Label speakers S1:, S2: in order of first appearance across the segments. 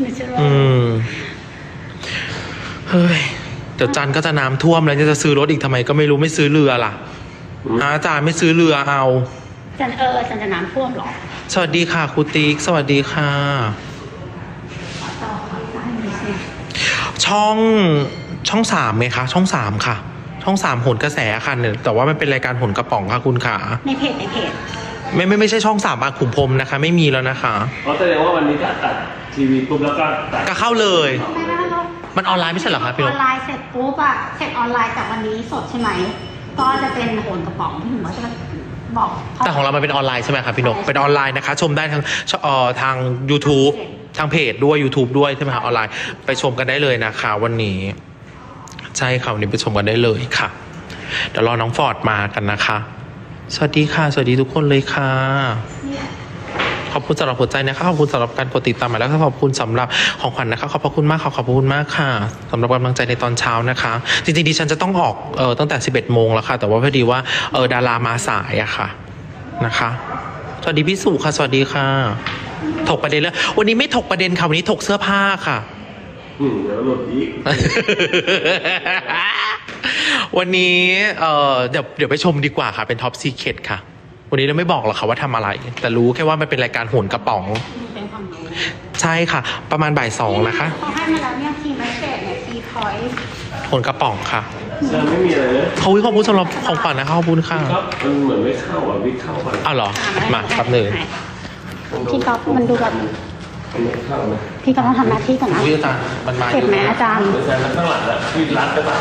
S1: เนเชอรัล
S2: อืม เฮ้ย เดี๋ยวจันทร์ก็จะน้ำท่วมแล้วจะซื้อรถอีกทำไมก็ไม่รู้ไม่ซื้อเรือล่ะอาจารย์ไม่ซื้อเรือเอา
S1: จันเออจันจะน้ำท่วมเหรอ
S2: สวัสดีค่ะครูติ๊กสวัสดีค่ะ
S1: ต่อได้เลยสิ
S2: ช่องช่องสามไหมคะ ช่องสามค่ะ ช่องสามโหนกระแสค่ะเนี่ยแต่ว่ามันเป็นรายการโหนกระป๋องค่ะคุณขา
S1: ในเพจในเพจ
S2: ไม่ไม่ไม่ใช่ช่องสามบางขุมพรหมนะคะ ไม่มีแล้วนะคะ
S3: เพราะแสดงว่าวันนี้ถ้าตัดทีวีปุ๊บแล้วก็ตัด
S2: ก็เข้าเลย
S1: ไม่ไม่ไม่
S2: มันออนไลน์ไม่ใช่เหรอคะพี่
S1: อนอน
S2: ก
S1: ไลน์เสร็จปุ๊บอะเสร็จออนไลน์จากวันนี้สดใช่ไหม ก็จะเป็นโหนกระป๋องที่หนูว่าจะบอก
S2: แต่ของเรามันเป็นออนไลน์ใช่ไหมครับพี่นก เป็นออนไลน์นะคะ ชมได้ทางช่องเอ่อทาง YouTube ทางเพจด้วย YouTube ด้วยใช่ไหมคะออนไลน์ ไปชมกันได้เลยนะคะวันนี้ ใช่ค่ะวันนี้ไปชมกันได้เลยค่ะ เดี๋ยวรอน้องฟอร์ดมากันนะคะ สวัสดีค่ะ สวัสดีทุกคนเลยค่ะ ขอบคุณสำหรับหัวใจนะคะ ขอบคุณสำหรับการกดติดตามแล้วก็ขอบคุณสำหรับของขวัญนะคะ ขอบพระคุณมากค่ะขอบคุณมากค่ะสำหรับกำลังใจในตอนเช้านะคะ จริงๆดิฉันจะต้องออกเออตั้งแต่ 11โมงแล้วค่ะ แต่ว่าพอดีว่าเออดารามาสายอะค่ะนะคะ สวัสดีพี่สุค่ะ สวัสดีค่ะ ถกประเด็นแล้ว วันนี้ไม่ถกประเด็นค่ะวันนี้ถกเสื้อผ้าค่ะ
S3: อืมเดี๋ยวหลุดอีก
S2: วันนี้เอ่อเดี๋ยวเดี๋ยวไปชมดีกว่าค่ะ เป็นท็อปซีเคทค่ะ วันนี้เราไม่บอกหรอกค่ะว่าทำอะไร แต่รู้แค่ว่ามันเป็นรายการโหนกระป๋อง
S1: เป็นความรู้
S2: ใช่ค่ะ ประมาณบ่ายสองนะคะ
S1: เขาให้มาแล้วเนี่ยคีย์แมสเซจเนี่ยคีย์พอยต์
S2: โหนกระป๋องค่ะ
S3: เชิญไม่มีอะไรเลย
S2: เขาวิขอบคุณสำหรับของขวัญนะคะขอบคุณค่ะ
S3: ครับมันเหมือนไม่เข้าอะวิเข้าไป
S2: อ้าวเหรอมาแป๊บหนึ่ง
S1: พี่ก๊อฟมันดูแบบ
S3: มันไม่เข้านะ
S1: พี่ก๊อฟต้องทำหน้าที่ก่อนนะ
S2: อุ้ยอาจารย์มันมาอ
S1: เสร็จ
S2: ยู่
S1: ไหมอาจารย์
S3: ไม่ใช่แล้วข้างหลังอะที่รัดไปป่ะ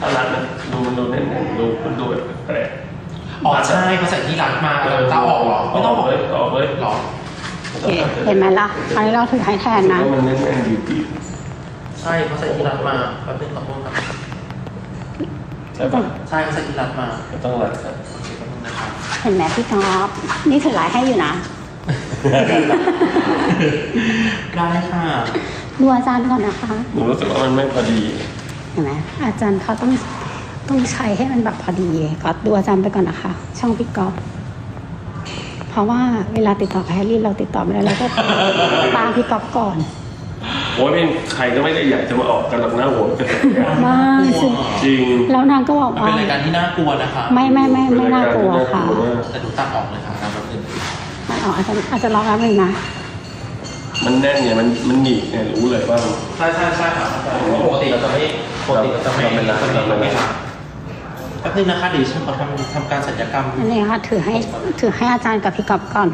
S3: ถ้ารัดนะดูมันดูแน่นๆดูมันดูแปลก
S2: อ๋อใช่เขาใส่ที่รัดมาตาออกเหรอไม่ต้องบอก
S3: เลยออกเลย
S2: หรอ
S1: โอเคเห็นไหมล่ะอันนี้เราถือให้แทนนะ
S3: ว่ามันแน่นๆอยู่ดี
S2: ใช่เขาใส่ที่รัดมาแป๊บนึงขอโทษครับ
S3: ใช่ป่ะ
S2: ใช่เขาใส่ที่รัดมา
S3: ก็ต้องรัดครับ
S2: โอเคแป๊บนึงนะครับ
S1: เห็นไหมพี่ก๊อฟนี่ถือหลายให้อยู่นะ
S2: ได้ค่ะ
S1: ดูอาจารย์ก่อนนะคะ
S3: หนูรู้สึกว่ามันไม่พอดี
S1: เห็นไหมอาจารย์เขาต้องต้องใช้ให้มันแบบพอดีก็ดูอาจารย์ไปก่อนนะคะ ช่องพี่ก๊อฟเพราะว่าเวลาติดต่อกับแฮร์รี่เราติดต่อไม่ได้เราก็ตามพี่ก๊อฟก่อน
S3: โอ้ยเป็นใครก็ไม่ได้อยากจะมาออกกันหรอกหน้าหัวกัน
S1: ว่าสิ
S3: จริง
S1: แล้วนางก็บอก
S2: มัน
S1: ว่า
S2: เป็นรายการที่น่ากลัวนะคะ
S1: ไม่ไม่ไม่ไม่น่ากลัวค่ะ
S2: แต่ดูตัดออกเลยค่ะแป๊บนึง
S1: มันออกอาจจะอาจจะรอแป๊บนึงนะ
S3: มันแน่นไงมันมันหนีบไงรู้เลยว่า
S2: ใช่ใช่ใช่ค่ะปกติเราจะไม่ ปกติเราจะไม่
S3: เราไม่รัด
S2: เราไม่รัดแป๊บนึงนะคะเดี๋ยวฉันขอทำทำการสัญญกรรม
S1: อันนี้ค่ะถือให้ถือให้อาจารย์กับพี่ก๊อฟก่อน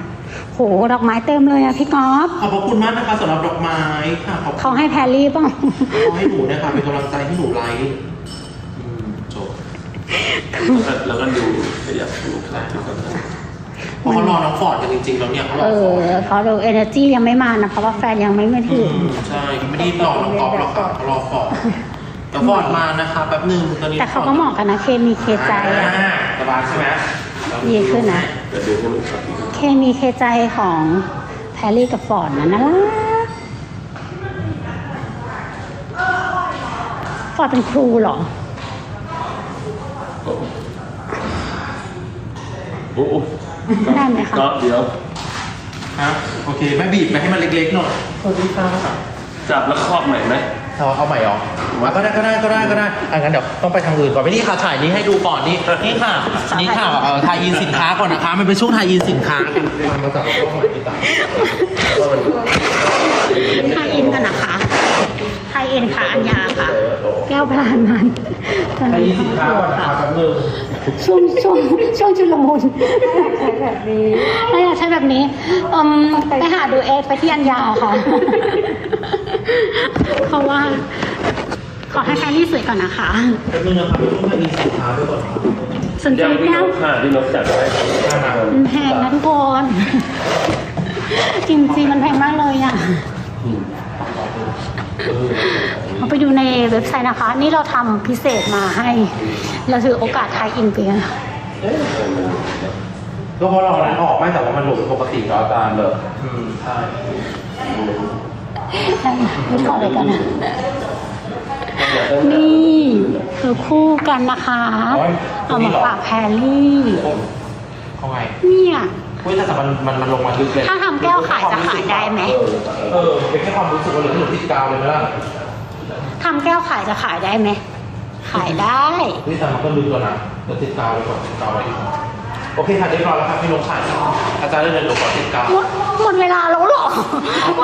S1: โหดอกไม้เต็มเลยอะพี่ก๊อฟ
S2: ขอบพระคุณมากนะคะสำหรับดอกไม้ค่ะขอบคุณ
S1: เขาให้แพรรี่ป่ะ
S2: ขอให้หนูนะคะเป็นกำลังใจให้หนูไลฟ์อืมจบ
S3: แล้วก็ดูขยับดูครับที่เขาทำ
S2: เพราะเขารอน้องฟอร์ดกันจริงๆแล้วเนี่ยเขาร
S1: เอ
S2: อฟอ
S1: อ
S2: ร์ด
S1: เขาดูเอเนอร์จียังไม่มานะเพราะว่าแฟนยังไม่มา
S2: อื
S1: ถึง
S2: มใช่ไม่ได้รอน้องก๊อฟหรอกค่ะเขารอฟอร์ด เดี๋ยวฟอร์ดมานะคะแป๊บนึงตอนนี้
S1: แต่เขาก็เหมาะกันนะเคมีเคใจอะ
S2: อ่าสบายใช่ไหม
S1: ดีขึ้นนะ
S3: แต่ดูให้มันครับ
S1: เคมีเคใจของแพรรี่กับฟอร์ดนะน่ารักฟอร์ดเป็นครูเหรอ
S3: โอ้โห
S1: ได้ไหมคะ
S3: ก็เดี๋ยว
S2: ฮะโอเคแม่บีบไปให้มันเล็กๆหน่อยสวัสดีค่ะ
S3: จับแล้วครอบใหม่ไหม
S2: เอาเอาใหม่เหรอว่าก็ได้ก็ได้ก็ได้ก็ได้อะงั้นเดี๋ยวต้องไปทางอื่นก่อนไปนี่ค่ะถ่ายนี้ให้ดูก่อนนี่นี่ค่ะนี่ค่ะเอ่อถ่ายอินสินค้าก่อนนะคะ มันเป็นช่วงถ่ายอินสินค้าค่ะมาจากช่องใหม่ที่ต่าง
S1: ไทยอินกันนะคะ ไทยอินค่ะ อัญญาค่ะ แก้วพลานมันตอน
S2: ถ่ายอิ
S1: นี้
S2: นสินค้าก่อนนะคะแป๊บนึง
S1: ช่วงช่วงช่วงชุลมุนใช้แบบนี้ถ้าอยากใช้แบบนี้อืมไปหาดูเอสไปที่อัญญาค่ะ เพราะว่า ขอให้แฟรรี่สวยก่อนนะคะ
S2: แป๊บนึงนะคะต้องถ่ายอินสินค้าไปก่อน
S1: สนใจ
S3: ยังพี่
S1: แก้
S3: น
S1: ว
S3: กค่ะพี่นกจัดไว้
S1: มันแพงนะทุกคนจริงๆมันแพงมากเลยอะ เอาไปดูในเว็บไซต์นะคะ นี่เราทำพิเศษมาให้ เราถือโอกาสไทยอินเปีย
S2: ก็เพราะเรานั้นออกไม่แต่ว่ามันหลุดปกติแล้วอาจารย์เลยอืมใช่
S1: ได้ไม่ขอเลยกันนะนี่คือคู่กันนะคะ เอามาฝากแพรรี่
S2: เขาไง
S1: เนี่ย
S2: เฮ้ยแต่มันมันมันลงมาลึกเลย
S1: ถ้าทำแก้วขายจะขายได้ไหม
S2: เออเป็นแค่ความรู้สึกว่าหรือหนูติดกาวเลยไหมล่ะ
S1: ทำแก้วขายจะขายได้ไหมขายได้
S2: นี่แต่มันก็ลึกแล้วนะเดี๋ยวติดกาวไปก่อนติดกาวไว้ดีกว่าโอเคค่ะเรียบร้อยแล้วครับพี่ลงขายอาจารย์ได้เลยหนูขอติดกาว
S1: หมดหมดเวลาแล้วเหรอ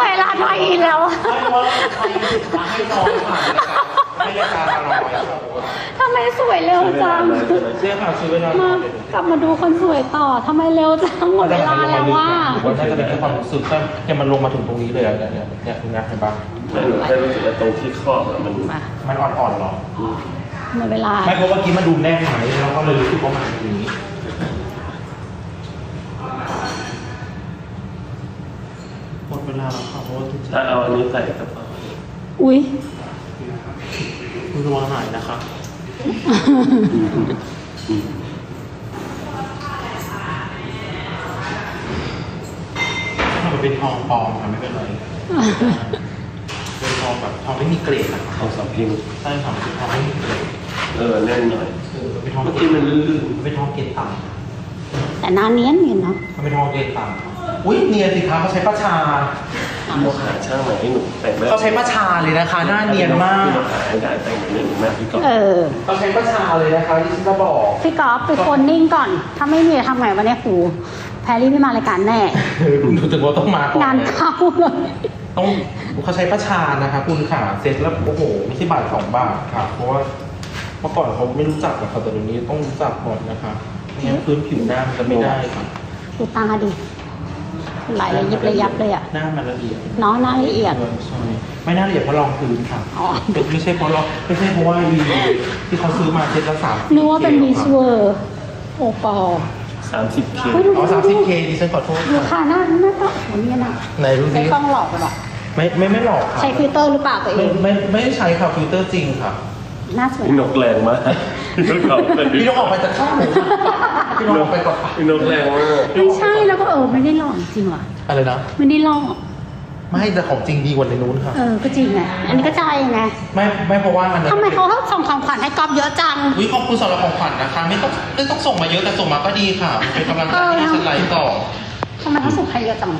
S1: เวลาไทยแล้วอะ
S2: ไม่เพราะว่าใครมาให้น้องผ่านรายการให้รายการมารออะ
S1: ทำไมสวยเร็วจัง
S2: เสียค่ะซื้อเวลามา
S1: กลับมาดูคนสวยต่อทำไมเร็วจังหมดเวลาแล้วว่า
S2: ว่าน่าจะเป็นแค่ความรู้สึกแต่เนี่ยมันลงมาถึงตรงนี้เลยอะเนี่ยเนี่ยเนี่ยคุณนะเห็นปะ
S3: ไม่หนูแค่รู้สึกว่าตรงที่ข้ออะมัน
S1: มา
S2: มันอ่อนๆหรอ
S1: หมดเวลา
S2: ไม่เพราะว่ากี้มันดูแน่นไหมแล้วก็เลยรู้สึกว่ามันอย่างนี้หมดเวลาแล้วค่ะเพราะว่าทุก
S3: ถ้าเอาอันนี้ใส่กระเป๋า
S1: อุ้ย
S2: คุณระวังหายนะคะมันเป็นทองปลอมค่ะไม่เป็นไรเป็นทองแบบทองไม่มีเกรดอะ
S3: ของสองพิมพ์
S2: ใช่ค่ะมันเป็นทองไม่มีเกรด
S3: เออแน่นหน่อย
S2: เออเป็นทอง
S3: เมื่อกี้มันลื่น
S2: มันเป็นทองเกรดต่ำ
S1: แต่หน้าเนียนเนียนเนาะ
S2: มันเป็นทองเกรดต่ำอุ้ยเนียนสิคะเขาใช้ประชา
S3: ๆ พี่นกหาช่างไหนให้หนูแต่งแม่
S2: เขาใช้ประชาเลยนะคะหน้าเนียนมาก
S3: พี่นกหาให้ได้แต่งแบบนี้หนูแม่พี่ก่อน
S1: เออ
S2: เขาใช้ประชาเลยนะคะที่ฉันจะบอก
S1: พี่กอล์ฟไปโฟนนิ่งก่อน ถ้าไม่มีทำไงวันนี้ครูแพรรี่ไม่มารายการแน่
S2: ดูถึงว่าต้องมาก่อน
S1: งานเข้าเลย
S2: ต้องเขาใช้ประชานะคะคุณค่ะเซ็ตแล้วโอ้โหไม่ใช่บาทสองบาทค่ะ เพราะว่าเมื่อก่อนเขาไม่รู้จักกับเขาแต่เดี๋ยวนี้ต้องรู้จักก่อนนะคะไม่งั้นพื้นผิวหน้ามันจะไม่ได้ค่ะ
S1: ดูตาดิ ไหลระยิบระยับเลยอะ
S2: หน้ามันละเอียด
S1: เน้องหน้าละเอียด
S2: เออใช่ไม่น่าละเอียดเพราะรองพื้นค่ะ
S1: อ๋อ
S2: ไม่ใช่เพราะรองไม่ใช่เพราะว่าวีที่เขาซื้อมาเซ็ตละสาม
S1: นึกว่าเป็นมิสเวอร์โอปอล์
S3: สามสิบเค
S1: เฮ้ยดู
S2: อ๋อสามสิบเคดิฉันขอโทษ
S1: ดู
S2: ค่ะ
S1: ค่ะหน้าหน้าก็โหเนี่ยนะ
S2: ไหนดู
S1: ใช้
S2: สิ
S1: กล้องหลอกไปหรอ
S2: ไม่ไม่ไม่หลอกค่ะ
S1: ใช้ฟิลเตอร์หรือเปล่าตัวเอ
S2: ไม่
S1: ง
S2: ไม่ไม่ได้ใช้ค่ะฟิลเตอร์จริงค่ะ
S1: หน้าสวย
S3: พี่นกแรงมากพี่ นกเอาไป
S2: พี่ต้องออกไปจากช่องหนูค่ะพี่ต้องออกไปก่อนค่ะ
S3: พี่นกแรงมาก
S1: ไม่ใช่แล้วก็เออไม่ได้หลอกจริงว่ะ
S2: อะไรนะ
S1: ไม่ได้หลอก
S2: ไม่แต่ของจริงดีกว่าในนู้นค่ะ
S1: เออก็จริงไงอันนี้ก็ใจไง
S2: ไม่ไม่เพราะว่าอันนั้น
S1: ทำไมเขาส่งของขวัญให้กอบเยอะจัง
S2: วิขอบคุณสำหรับของขวัญนะคะไม่ต้องไม่ต้องส่งมาเยอะแต่ส่งมาก็ดีค่ะเป็นกำลังใจให้ดิฉันไลฟ์ต่อ
S1: ทำไมเขาส่งให้เยอะจัง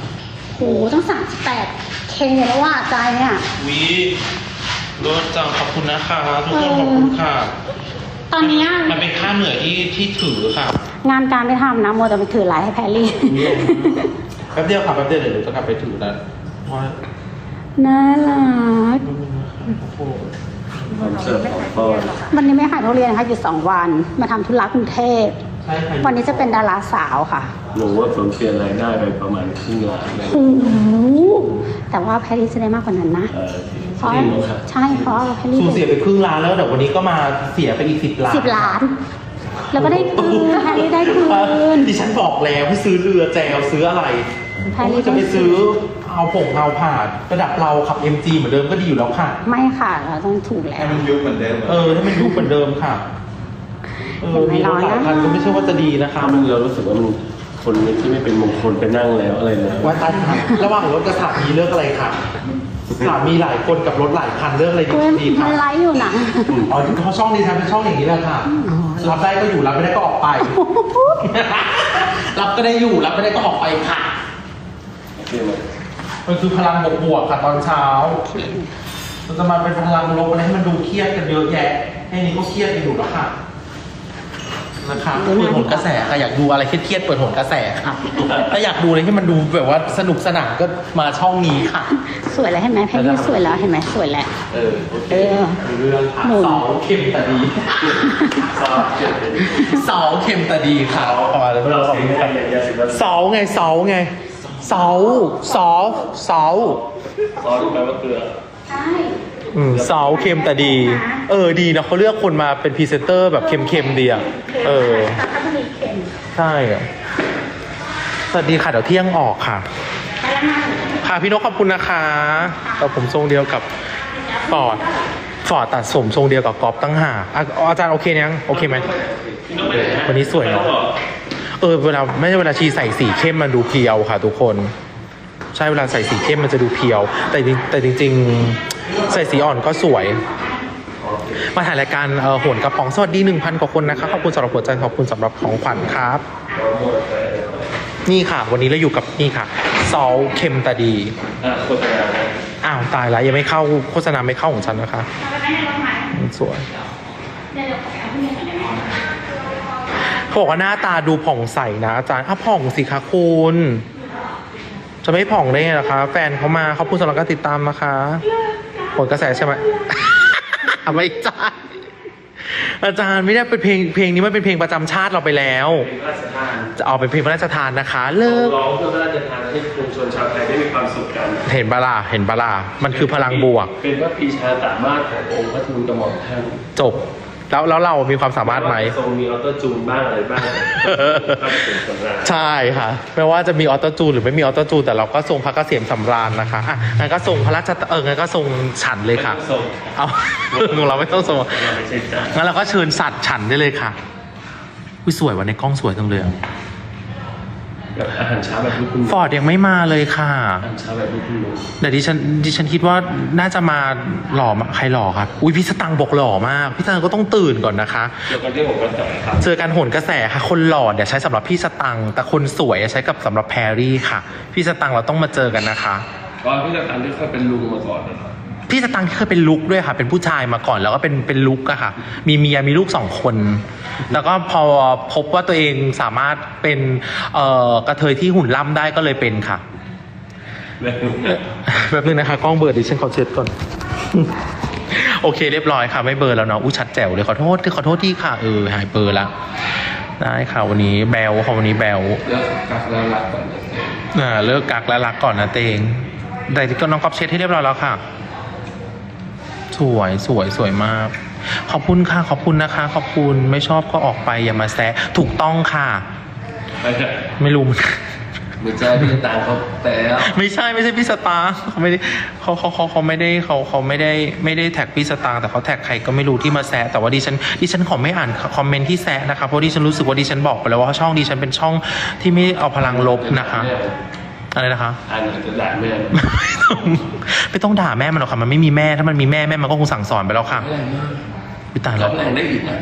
S1: โหต้องสามสิบแปดเคแล้วว่าใจเนี่ย
S2: วิรถจังขอบคุณนะคะทุกคนขอบคุณค่ะ
S1: ต อนเนี้ย
S2: มันเป็นค่าเหนื่อยที่ที่ถือค่ะ
S1: งานการไม่ทำนะโมวแต่ไปถือไลน์ให้แพรรี่
S2: แป๊บเดียวค่ะแป๊บเดียวเดี๋ยวหนูจะกลับไปถือนะเพราะว่า
S1: น่ารัก
S2: โอ้โห
S3: ผมเสิร์ฟของป้อน
S1: วันนี้ไม่ขายทุเรียนนะคะหยุดสองวัน มาทำธุระกรุงเทพ
S2: ใช่ค่ะ
S1: วันนี้จะเป็นดาราสาวค่ะ
S3: หนูว่าผมเปลี่ยนรายได้ไปประมาณครึ่งล้านเลย
S1: โอ้โหแต่ว่าแพรรี่จะได้มากกว่านั้นนะ
S3: เออ
S1: เพราะ
S3: จริงเหรอครับ
S1: ใช่เพราะแพรรี่
S2: สูญเสียไปครึ่งล้านแล้วเดี๋ยววันนี้ก็มาเสียไปอีกสิบล้าน
S1: สิบล้าน แล้วก็ได้คืนแพรรี่ได้คืน
S2: ดิฉันบอกแล้วให้ซื้อเรือแจวซื้ออะไร
S1: แพรรี่
S2: จะไปซื้อเอาผงเอาผ่านระดับเราขับ MG เหมือนเดิมก็ดีอยู่แล้วค่ะ
S1: ไม่ค่ะเราต้องถูกแล้ว
S4: ให้มันยุบเหมือนเดิม
S2: เออให้มันยุคเหมือนเดิมค่ะเออ
S1: เห็
S2: มี
S1: นไหม
S2: รถหลาย
S1: ร้อนนะ
S2: คันก็ไม่ใช่ว่าจะดีนะคะ
S3: ถ้ามันเรารู้สึกว่ามันคนที่ไม่เป็นมงคลไปนั่งแล้วอะไรเลย
S2: ว่าตายค่ะระหว่างรถกับสามีเลือกอะไรค่ะ สามีหลายคนกับรถหลายคันเลือกอะไรดี
S1: เว้ย
S2: ดี
S1: มั
S2: ค่ะ
S1: นไลฟ์อยู่นะ
S2: อ๋อเขาช่องดีทำเป็นช่องอย่างนี้แหละค่ะรับได้ก็อยู่รับไม่ได้ก็ออกไป รับก็ได้อยู่รับไม่ได้ก็ออกไปค่ะ
S3: โอเคไหม
S2: มันคือพลังบวกๆค่ะตอนเช้ามันจะมาเป็นพลังลบอะไรให้มันดูเครียดกันเยอะแยะแค่นี้ก็เครียดกันอยู่แล้วค่ะ นะคะเปิดผลกระแสค่ะอยากดูอะไรเครียดๆเปิดผลกระแสค่ะ ถ้าอยากดูอะไรที่มันดูแบบว่าสนุกสนานก็มาช่องนี้ค่ะ
S1: สวยแล้วเห็นไหมแพรรี่สวยแล้วเห็นไหมสวยแล้ว
S2: เออโอเค
S1: เออ
S2: เรื่องค่ะ
S1: หมุน
S2: เสาเข็มแต่ดี
S3: ชอบเก็บเลย
S2: เสาเข็มแต่ดีค่ะพอแล้วไม่
S3: เรา
S2: ต้อง
S3: เสียงกันอย่างเงี้ยสิว่า
S2: เสาไงเสาไงเสาเสาเสา
S3: ซอสรู้ไหมว่าเกลือ
S1: ใช่
S2: อืมเสาเค็มแต่ดี เออดีนะเขาเลือกคนมาเป็นพรีเซนเตอร์แบบเค็มๆดีอะเออ
S1: แต่ก็จะมีเค็ม
S2: ใช่อะสวัสดีค่ะเดี๋ยวเที่ยงออกค่ะ
S1: ไปแล้วนะ
S2: ค่ะพี่นกขอบคุณนะคะแต่ผมทรงเดียวกับฟอร์ดฟอร์ดตัดผมทรงเดียวกับกอล์ฟตั้งหากอะอาจารย์โอเคยังโอเคไหมวันนี้สวยเนาะเออเวลาไม่ใช่เวลาชีใส่สีเข้มมันดูเพียวค่ะ ทุกคน ใช่เวลาใส่สีเข้มมันจะดูเพียว แต่จริงแต่จริง ๆ ใส่สีอ่อนก็สวย มาถ่ายรายการเอ่อโหนกระป๋องสวัสดีหนึ่งพันกว่าคนนะคะขอบคุณสำหรับหัวใจขอบคุณสำหรับของขวัญครับ นี่ค่ะ วันนี้เราอยู่กับนี่ค่ะซอลเค็มตาดี
S3: โฆษณา
S2: อ้าวตายแล้วยังไม่เข้าโฆษณาไม่เข้าของฉันนะคะสวยเขาบอกว่าหน้าตาดูผ่องใสนะอาจารย์อะผ่องสิคะคุณจะไม่ผ่องได้ไงล่ะคะ แฟนเขามาเขาพูดสำหรับการติดตามนะคะ ผลกระแสใช่ไหม ไม่ใช่อาจารย์ไม่ได้เป็นเพลงเพลงนี้มันเป็นเพลงประจำชาติเราไปแล้ว
S3: เป็นพระราชทาน
S2: จะเอาเป็นเพลงพระราชทานนะคะ เลิก
S3: ร้องเพื่อพระราชทานให้ปวงชนชาวไทยได้มีความสุขกัน
S2: เห็นบลาเห็นบลามันคือพลังบวก
S3: เป็นพระปรีชาสามารถขององค์พระทูลกระหม่อมท่าน
S2: จบ แล้วแล้วเรามีความสามารถไหม
S3: ทรงมีออโต้จูนบ้างอะไรบ้างก็เป็นส่วนราง
S2: ใช่ค่ะไม่ว่าจะมีออโตจูนหรือไม่มีออโตจูนแต่เราก็ทรงพระเกษมสำราญนะคะอะงั้นก็ทรงพระราชเอองั้นก็ทรงฉันเลยค่ะ
S3: ทรง
S2: เอาของเราไม่ต้องทรง
S3: เราไม่ใช่จ้า
S2: งั้นเราก็เชิญสัตว์ฉันได้เลยค่ะวิสวยว่ะในกล้องสวยจังเลยอะ
S3: แบบอาหารเช้าแบบลูกคุณ
S2: ฟอร์ดยังไม่มาเลยค่ะ
S3: อาหารเช้าแบบลูกคุณลุง
S2: เดี๋ยวดิฉันดิฉันคิดว่าน่าจะมาหล่อมาใครหล่อครับอุ้ยพี่สตังค์บอกหล่อมากพี่สตังค์ก็ต้องตื่นก่อนนะคะ
S3: เกี่ยวกับเรื่องของกระแสครับ
S2: เจอกันโหนกระแสค่ะ คนหล่อเนี่ยใช้สำหรับพี่สตังค์แต่คนสวยใช้กับสำหรับแพรรี่ค่ะ พี่สตังค์เราต้องมาเจอกันนะคะ
S3: ก็พี่ตะการที่เคยเป็นลุงมาก่อนนะครับ
S2: พี่สตังค์ที่เคยเป็นลุกด้วยค่ะ เป็นผู้ชายมาก่อนแล้วก็เป็นเป็นลุกอะค่ะ มีเมียมีลูกสองคน แล้วก็พอพบว่าตัวเองสามารถเป็นเอ่อกระเทยที่หุ่นล่ำได้ก็เลยเป็นค่ะแป๊บนึงนะคะกล้องเบอร์ดิฉันขอเช็ดก่อน โอเคเรียบร้อยค่ะ ไม่เบลอร์แล้วเนาะอู้ชัดแจ๋วเลยขอโทษที่ขอโทษที่ค่ะเออหายเบลอร์ละได้ค่ะวันนี้แบลค่ะวันนี้แบล
S3: เลิกกักแล้วรักก่อนนะ
S2: อ่าเลิกกักและรักก่อนนะเตง แต่ก็น้องก๊อฟเช็ดให้เรียบร้อยแล้วค่ะ สวยสวยสวยมาก ขอบคุณค่ะ ขอบคุณนะคะ ขอบคุณไม่ชอบก็ออกไปอย่ามาแซะถูกต้องค่ะ
S3: ไปเถอะ
S2: ไม่รู้เหมือนกัน
S3: ไม่ใช่พี่ตางเขาแต่แล้ว
S2: ไม่ใช่ไม่ใช่พี่สตาร์เขาไม่ได้เขาเขาเขาเขาไม่ได้เขาเขาไม่ได้ไม่ได้แท็กพี่สตาร์แต่เขาแท็กใครก็ไม่รู้ที่มาแซะแต่ว่าดิฉันดิฉันขอไม่อ่านคอมเมนต์ที่แซะนะคะเพราะดิฉันรู้สึกว่าดิฉันบอกไปแล้วว่าช่องดิฉันเป็นช่องที่ไม่เอาพลังลบนะคะ อะไรนะคะ
S3: อ่านจะด่าแม่
S2: ไม่ต้องด่าแม่มันหรอกค่ะ มันไม่มีแม่ ถ้ามันมีแม่แม่มันก็คงสั่งสอนไปแล้วค่ะ
S3: แรงมาก
S2: วิตาย
S3: ร้
S2: แล้
S3: อ
S2: ว
S3: งแรงได้อีกนะ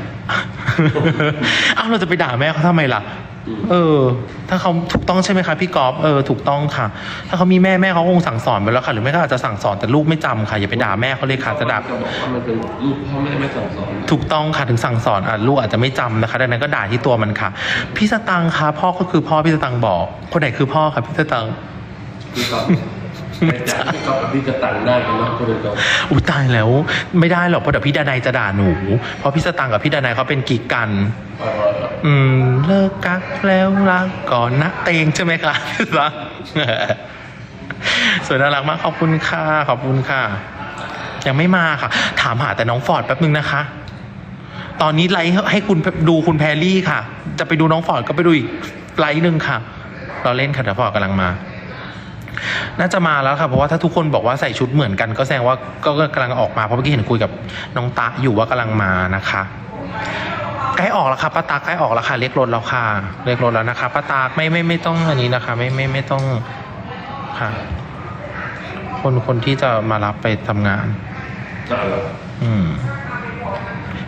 S2: อ้าวเราจะไปด่าแม่เขาทำไมล่ะ
S3: อืม
S2: เออ ถ้าเขาถูกต้องใช่ไหมคะพี่กอล์ฟเออถูกต้องค่ะ ถ้าเขามีแม่แม่เขาคงสั่งสอนไปแล้วค่ะ หรือไม่ก็อาจจะสั่งสอนแต่ลูกไม่จำค่ะอย่าไปด่าแม่เขาเลยค่ะจะด่า
S3: ก็บอกว่ามันเป็นลูกพ่อแม่ไม่สั่งสอน
S2: ถูกต้องค่ะถึงสั่งสอนอะลูกอาจจะไม่จำนะคะดังนั้นก็ด่าที่ตัวมันค่ะ พี่สตังค์คะพ่อก็คือพ่อพี่สตังค์บอก คนไหนคือพ่อครับพี่สตังค์
S3: พี่ก๊อฟ ไม่จ้าพี่ก๊อฟกับพี่กระตังได้กันเนาะคนเดียวกัน
S2: อุ้ยตายแล้วไม่ได้หรอกเพราะเดี๋ยวพี่ดานายจะด่าหนู เพราะพี่สตังค์กับพี่ดานายเขาเป็นกิ๊กกัน
S3: เออ
S2: อืมเลิกกักแล้วรักก่อนนะเตงใช่ไหมคะรักสวยน่ารักมากขอบคุณค่ะขอบคุณค่ะ ยังไม่มาค่ะ ถามหาแต่น้องฟอร์ดแป๊บนึงนะคะ ตอนนี้ไลฟ์ให้คุณดูคุณแพรรี่ค่ะ จะไปดูน้องฟอร์ดก็ไปดูอีกไลฟ์หนึ่งค่ะ เราเล่นค่ะเดี๋ยวฟอร์ดกำลังมา น่าจะมาแล้วค่ะเพราะว่าถ้าทุกคนบอกว่าใส่ชุดเหมือนกัน ก็แสดงว่าก็ก็กำลังออกมาเพราะเมื่อกี้เห็นคุยกับน้องตะอยู่ว่ากำลังมานะคะใกล้ออกแล้วค่ะป้าตากใกล้ออกแล้วค่ะเรียกรถแล้วค่ะเรียกรถแล้วนะคะป้าตากไม่ไม่ไม่ต้องอันนี้นะคะ ไม่ไม่ไม่ต้องค่ะ คนคนที่จะมารับไปทำงาน
S3: เอาละ
S2: อืม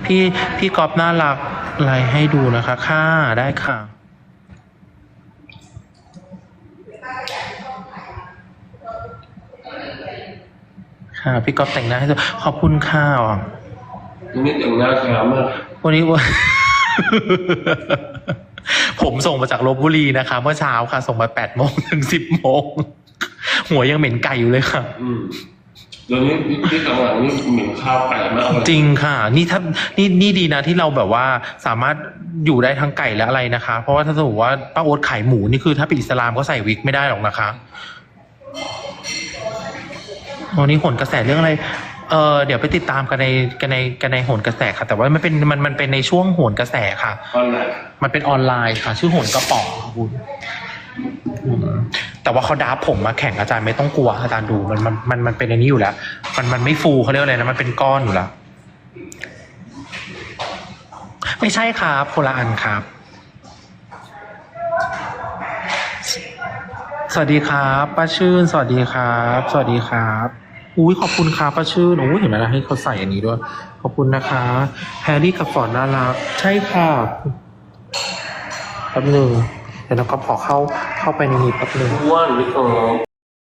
S2: พี่พี่กอบน่ารักอะไรให้ดูนะคะ ค่ะได้ค่ะ ค่ะ พี่กอบแต่งหน้าให้ดูขอบคุณค่ะ
S3: วันนี้แต่งหน้าขาวมาก
S2: วันนี้วันผมส่งมาจากลบบุรีนะคะ เมื่อเช้าค่ะ ส่งมาแปดโมงถึงสิบโมงหัวยังเหม็นไก่อยู่เลยค่ะ
S3: อืมเดี๋ยวนี้พี่กำลังนี่เหม็นข้าวไก่มากเลย
S2: จริงค่ะ นี่ถ้านี่นี่ดีนะที่เราแบบว่าสามารถอยู่ได้ทั้งไก่และอะไรนะคะ เพราะว่าถ้าสมมติว่าป้าโอ๊ตขายหมูนี่คือถ้าเป็นอิสลามก็ใส่วิกไม่ได้หรอกนะคะ วันนี้โหนกระแสเรื่องอะไร เออเดี๋ยวไปติดตามกันในกันในกันในโหนกระแสค่ะ แต่ว่ามันเป็นมันมันเป็นในช่วงโหนกระแสค่ะ
S3: ออนไลน์
S2: มันเป็นออนไลน์ค่ะ ชื่อโหนกระป๋องค่ะคุณอืมแต่ว่าเขาดับผมมาแข่งอาจารย์ไม่ต้องกลัวอาจารย์ดูมันมันมันมันเป็นอันนี้อยู่แล้ว มันมันไม่ฟูเขาเรียกว่าอะไรนะมันเป็นก้อนอยู่แล้ว ไม่ใช่ครับคนละอันครับ วัสดีครับป้าชื่น สวัสดีครับ สวัสดีครับอุ้ยขอบคุณครับป้าชื่นโอ้ยเห็นไหมล่ะให้เขาใส่อันนี้ด้วย ขอบคุณนะคะ แฮร์รี่กับฟอร์ดน่ารัก ใช่ค่ะแป๊บหนึ่งเดี๋ยวเราก็ขอเข้าเข้าไปในนี้แป๊บนึง
S3: อ้วนไม่ง